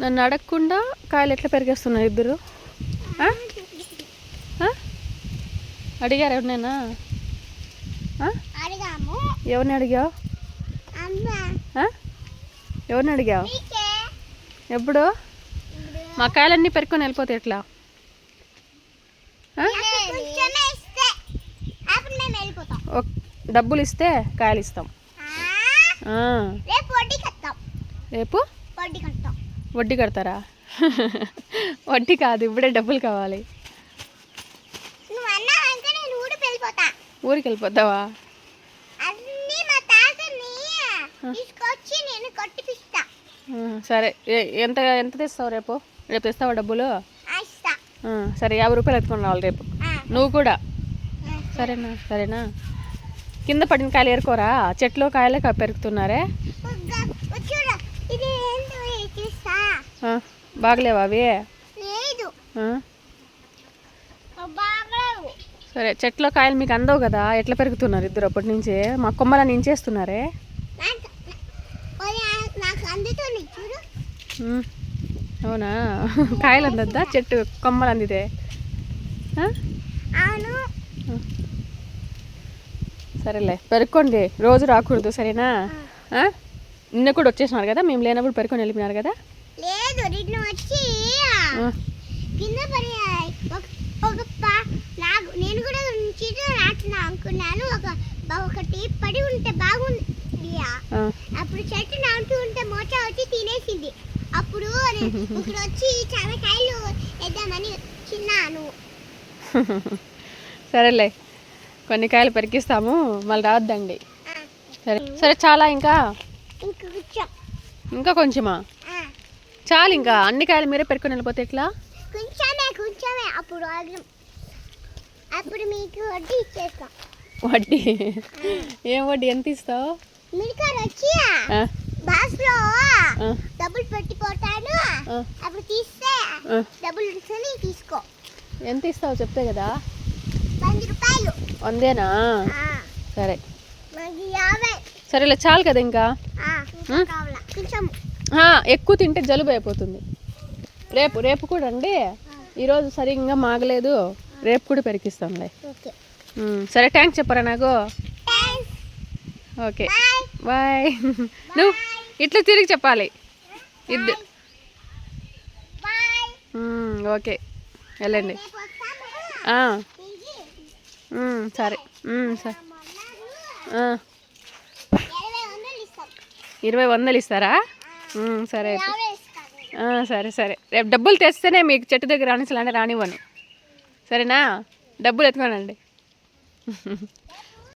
నన్ను అడగకుండా కాయలు ఎట్లా పెరిగేస్తున్నారు ఇద్దరు? అడిగారు ఎవరినైనా? ఎవరిని అడిగావు? ఎవరిని అడిగావు? ఎప్పుడు? మా కాయలన్నీ పెరుక్కొని వెళ్ళిపోతే ఎట్లా? డబ్బులు ఇస్తే కాయలు ఇస్తాం. రేపు వడ్డీ కడతారా? వడ్డీ కాదు ఇప్పుడే డబ్బులు కావాలి. ఊరికి వెళ్ళిపోతావా? సరే ఎంత ఎంత తెస్తావు రేపు? రేపు తెస్తావా డబ్బులు? సరే యాభై రూపాయలు ఎత్తుకొని రావాలి రేపు. నువ్వు కూడా. సరేనా సరేనా? కింద పడిన కాయలు ఏరుకోరా? చెట్లో కాయలే పెరుగుతున్నారే? బాగలేవా అవి? సరే చెట్లో కాయలు మీకు అందవు కదా? ఎట్లా పెరుగుతున్నారు ఇద్దరు అప్పటి నుంచే? మా కొమ్మలని ఇంచేస్తున్నారే నాకు ఓయ్, నా- నాకు అందుతుంది చూడు. ఉమ్, అవునా? కాయలు అందద్దా? చెట్టు కొమ్మలు అందితే? సరేలే పెరుక్కోండి. రోజు రాకూడదు సరేనా? నిన్న కూడా వచ్చేసినారు కదా? మేము లేనప్పుడు పెరుక్కొని వెళ్ళిపోయినారు కదా? లేదు నిన్ను వచ్చి కింద పడి ఒక నాకు నేను కూడా చిన్న నాటున్నా అనుకున్నాను ఒక ఒకటి పడి ఉంటే బాగుంది. అప్పుడు చెట్టు నాటుతూ ఉంటే మోచ వచ్చి తినేసింది. అప్పుడు ఇక్కడ వచ్చి చాలా కాయలు వేద్దామని చిన్నాను సరేలే కొన్ని కాయలు పెరికిస్తాము మళ్ళీ రావద్దండి. సరే సరే చాలా ఇంకా? ఇంక కొంచెం. ఇంకా కొంచెమా? చాలు ఇంకా అన్ని కాయలు మీరే పెరుక్కొని వెళ్ళిపోతే ఎట్లా? కొంచెమే కొంచెమే. అప్పుడు అప్పుడు మీకు వడ్డీ ఇచ్చేస్తాం. వడ్డీ? ఏం వడ్డీ? ఎంత ఇస్తావు? మిడికారు వచ్చి బాస్లో? డబ్బులు ఆ, అప్పుడు తీస్తే. డబ్బులు ఇస్తుంది తీసుకో. ఎంత ఇస్తావు చెప్తే కదా? వంద రూపాయలు. వందేనా? సరే. యాభై. సరేలే చాలు కదా ఇంకా? కొంచెం. ఎక్కువ తింటే జలుబు అయిపోతుంది. రేపు రేపు కూడా అండి? ఈరోజు సరిగ్గా మాగలేదు. రేపు కూడా పెరికిస్తాంలే సరే థ్యాంక్స్ చెప్పరా నాకు? ఓకే. బాయ్ నువ్వు ఇట్లా తిరిగి చెప్పాలి. ఇద్దు. ఓకే. వెళ్ళండి. సరే. సరే ఇరవై వందలు ఇస్తారా? సరే సరే సరే. రేపు డబ్బులు తెస్తేనే మీకు చెట్టు దగ్గర రాణించాలంటే రానివ్వను. సరేనా? డబ్బులు ఎత్తుకోనండి.